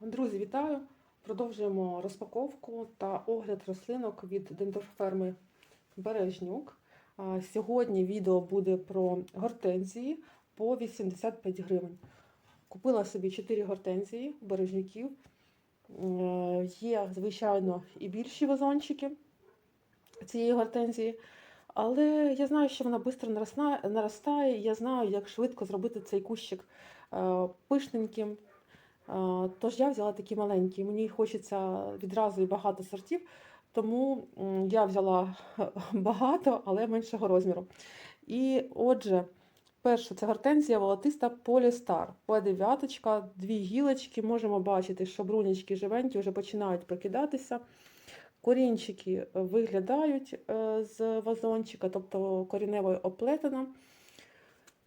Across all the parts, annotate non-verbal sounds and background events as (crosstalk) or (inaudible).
Друзі, вітаю! Продовжуємо розпаковку та огляд рослинок від дендроферми Бережнюк. Сьогодні відео буде про гортензії по 85 гривень. Купила собі 4 гортензії бережнюків. Е, Є, звичайно, і більші вазончики цієї гортензії. Але я знаю, що вона швидко наростає. Я знаю, як швидко зробити цей кущик е, пишненьким. Тож я взяла такі маленькі. Мені хочеться відразу і багато сортів, тому я взяла (laughs) багато, але меншого розміру. І отже, перше це гортензія волотиста Полістар. П9, дві гілочки. Можемо бачити, що брунячки живенькі вже починають прокидатися. Корінчики виглядають е, з вазончика, тобто коріневою оплетена.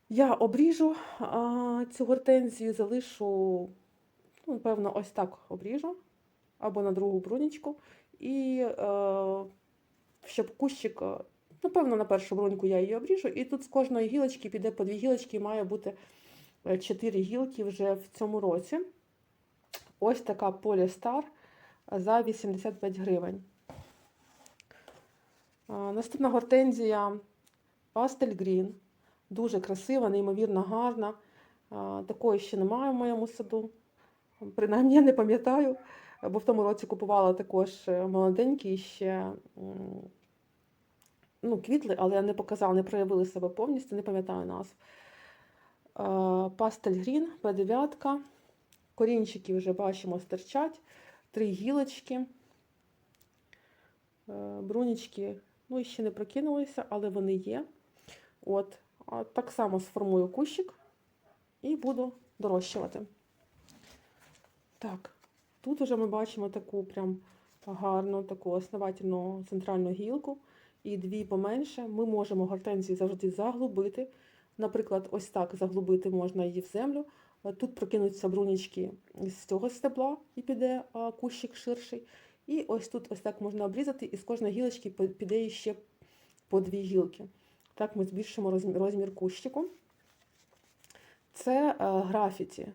Я обріжу цю гортензію, залишу, певно, ось так обріжу, або на другу брунічку. І е, щоб кущик, е, напевно, на першу бруньку я її обріжу, і тут з кожної гілочки піде по дві гілочки, і має бути е, чотири гілки вже в цьому році. Ось така Полістар за 85 гривень. Наступна гортензія Пастель Грін. Дуже красива, неймовірно гарна. Такої ще немає в моєму саду. Принаймні, я не пам'ятаю, бо в тому році купувала також е, молоденькі ще ну, квітли, але я не показала, не проявили себе повністю, не пам'ятаю назв. Пастель Грін, П9. Корінчики вже бачимо стирчать. Три гілочки. Е, Брунічки, ну, ще не прокинулися, але вони є. От, так само сформую кущик і буду дорощувати. Так, тут вже ми бачимо таку прям гарну, таку основательну центральну гілку. І дві поменше. Ми можемо гортензії завжди заглубити. Наприклад, ось так заглубити можна її в землю. Тут прокинуться брунічки з цього стебла і піде кущик ширший. І ось тут ось так можна обрізати, і з кожної гілочки піде ще по дві гілки. Так ми збільшимо розмір, розмір кущику. Це е, графіті.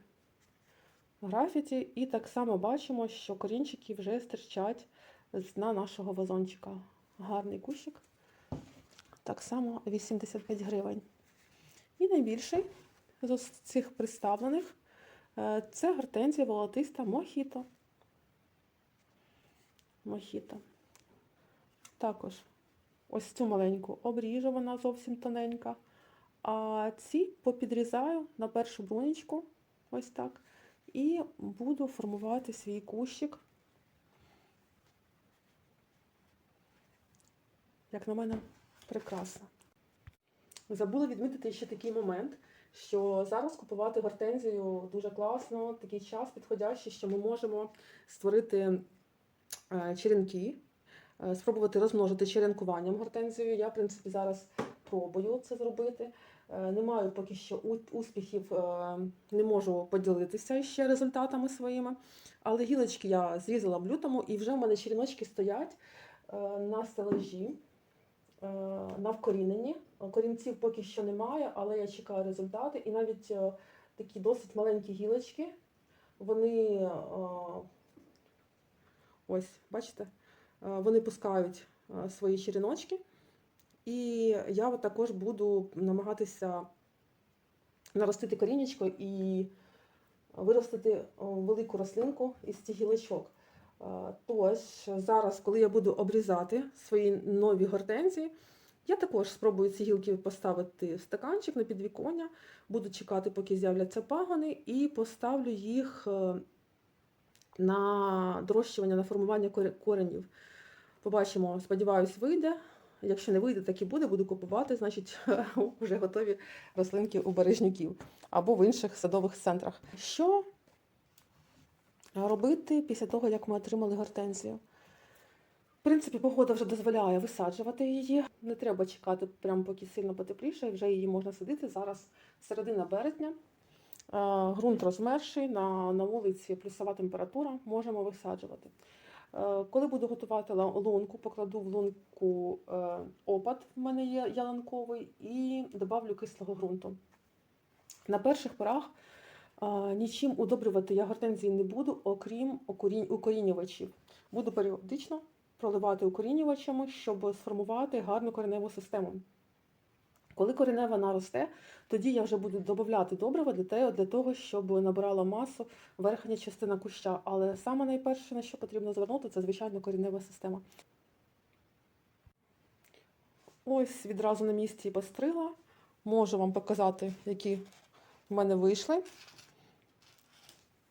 Графіті, і так само бачимо, що корінчики вже стирчать з дна нашого вазончика. Гарний кущик. Так само 85 гривень. І найбільший з цих представлених е, це гортензія волотиста Мохіто. Мохіто. Також ось цю маленьку обріжу, вона зовсім тоненька. А ці попідрізаю на першу брунічку, ось так. І буду формувати свій кущик. Як на мене, прекрасно. Забула відмітити ще такий момент, що зараз купувати гортензію дуже класно, такий час підходящий, що ми можемо створити е, черенки, е, спробувати розмножити черенкуванням гортензію. Я, в принципі, зараз пробую це зробити. Е, Не маю поки що успіхів, е, не можу поділитися ще результатами своїми. Але гілочки я зрізала в лютому, і вже в мене черіночки стоять е, на стелажі, на вкоріненні. Корінців поки що немає, але я чекаю результати. І навіть такі досить маленькі гілочки, вони ось, бачите, вони пускають свої черіночки. І я також буду намагатися наростити корінечко і виростити велику рослинку із цих гілочок. Е, Тож, зараз, коли я буду обрізати свої нові гортензії, я також спробую ці гілки поставити в стаканчик на підвіконня, буду чекати, поки з'являться пагони, і поставлю їх е, на дорощування, на формування коренів. Побачимо, сподіваюсь, вийде. Якщо не вийде, так і буде, буду купувати, значить, (laughs) вже готові рослинки у бережнюків або в інших садових центрах. Що робити після того, як ми отримали гортензію? В принципі, погода вже дозволяє висаджувати її. Не треба чекати, прямо поки сильно потепліше, вже її можна садити. Зараз середина березня. Е, Ґрунт розмерший, на, на вулиці плюсова температура, можемо висаджувати. Е, Коли буду готувати лунку, покладу в лунку е, опад, в мене є яланковий, і добавлю кислого ґрунту. На перших порах Нічим удобрювати я гортензії не буду, окрім укорінювачів. Буду періодично проливати укорінювачами, щоб сформувати гарну кореневу систему. Коли коренева наросте, тоді я вже буду додавати добрива для того, щоб набирала масу верхня частина куща. Але саме найперше, на що потрібно звернути, це звичайно коренева система. Ось відразу на місці постригла. Можу вам показати, які в мене вийшли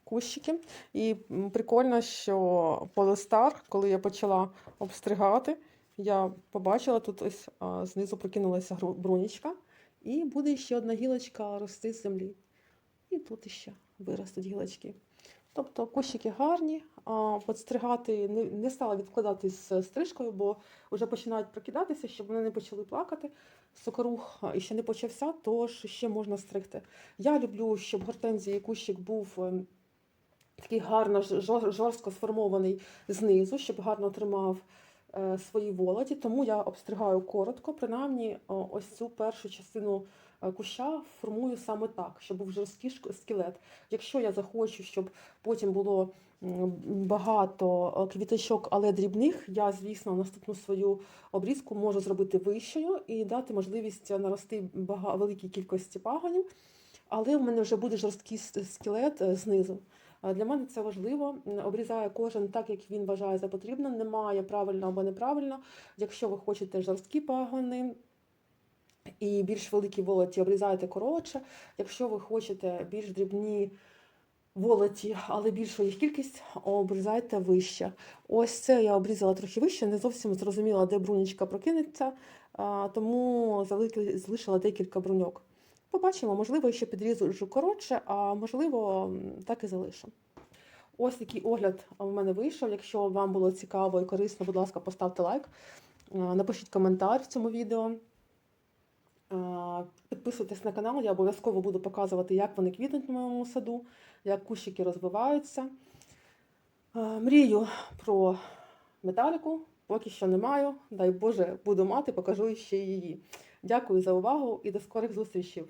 кущики. І прикольно, що полистар, коли я почала обстригати, я побачила тут ось а, знизу прокинулася брунічка, і буде ще одна гілочка рости з землі. І тут ще виростуть гілочки. Тобто кущики гарні, а підстригати не, не стала відкладати з стрижкою, бо вже починають прокидатися, щоб вони не почали плакати. Сокорух а, іще не почався, тож ще можна стригти. Я люблю, щоб гортензії кущик був ем, такий гарно жорстко сформований знизу, щоб гарно тримав е, свої володі. Тому я обстригаю коротко, принаймні ось цю першу частину е, куща формую саме так, щоб був жорсткий скелет. Якщо я захочу, щоб потім було багато е, квіточок, але дрібних, я, звісно, наступну свою обрізку можу зробити вищою і дати можливість нарости великій кількості пагонів. Але в мене вже буде жорсткий скелет е, знизу. Для мене це важливо. М, Обрізаю кожен так, як він вважає за потрібне. Немає правильно або неправильно. Якщо ви хочете жорсткі пагони і більш великі волоті, обрізайте коротше. Якщо ви хочете більш дрібні волоті, але більшу їх кількість, обрізайте вище. Ось це я обрізала трохи вище, не зовсім зрозуміла, де брунічка прокинеться, тому залишила декілька бруньок. Побачимо, можливо, ще підрізу коротше, а можливо, так і залишу. Ось такий огляд в мене вийшов. Якщо вам було цікаво і корисно, будь ласка, поставте лайк, напишіть коментар в цьому відео. Підписуйтесь на канал, я обов'язково буду показувати, як вони квітнуть на моєму саду, як кущики розвиваються. Мрію про металіку, поки що не маю. Дай Боже, буду мати, покажу ще її. Дякую за увагу і до скорих зустрічей.